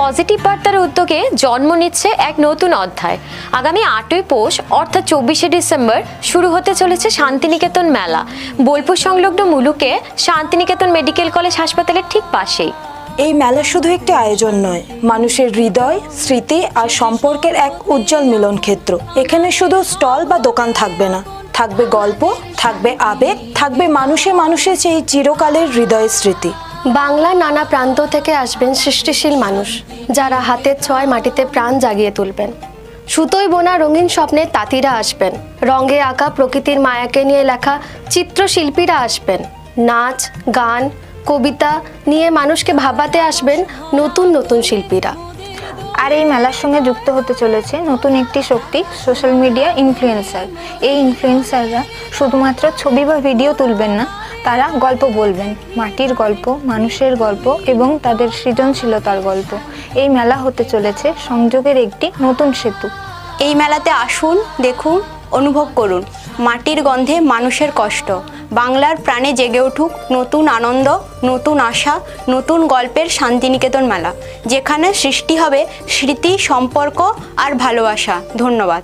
Positive বার্তার উদ্যোগে জন্ম নিচ্ছে এক নতুন অধ্যায়। আগামী আটই পৌষ, অর্থাৎ চব্বিশে ডিসেম্বর, শুরু হতে চলেছে শান্তিনিকেতন মেলা। বোলপুর সংলগ্ন মুলুকে শান্তিনিকেতন মেডিকেল কলেজ হাসপাতালের ঠিক পাশেই। এই মেলা শুধু একটি আয়োজন নয়, মানুষের হৃদয়, স্মৃতি আর সম্পর্কের এক উজ্জ্বল মিলন ক্ষেত্র। এখানে শুধু স্টল বা দোকান থাকবে না, থাকবে গল্প, থাকবে আবেগ, থাকবে মানুষে মানুষে সেই চিরকালের হৃদয় স্মৃতি। বাংলার নানা প্রান্ত থেকে আসবেন সৃষ্টিশীল মানুষ, যারা হাতের ছয় মাটিতে প্রাণ জাগিয়ে তুলবেন। সুতোয় বোনা রঙিন স্বপ্নের তাঁতিরা আসবেন। রঙে আঁকা প্রকৃতির মায়াকে নিয়ে লেখা চিত্রশিল্পীরা আসবেন। নাচ, গান, কবিতা নিয়ে মানুষকে ভাবাতে আসবেন নতুন নতুন শিল্পীরা। আর এই মেলার সঙ্গে যুক্ত হতে চলেছে নতুন একটি শক্তি সোশ্যাল মিডিয়া ইনফ্লুয়েন্সার এই ইনফ্লুয়েন্সাররা শুধুমাত্র ছবি বা ভিডিও তুলবেন না তারা গল্প বলবেন। মাটির গল্প, মানুষের গল্প এবং তাদের সৃজনশীলতার গল্প। এই মেলা হতে চলেছে সংযোগের একটি নতুন সেতু। এই মেলাতে আসুন, দেখুন, অনুভব করুন। মাটির গন্ধে মানুষের কষ্ট। বাংলার প্রাণে জেগে উঠুক নতুন আনন্দ, নতুন আশা, নতুন গল্পের শান্তিনিকেতন মেলা, যেখানে সৃষ্টি হবে স্মৃতি, সম্পর্ক আর ভালোবাসা। ধন্যবাদ।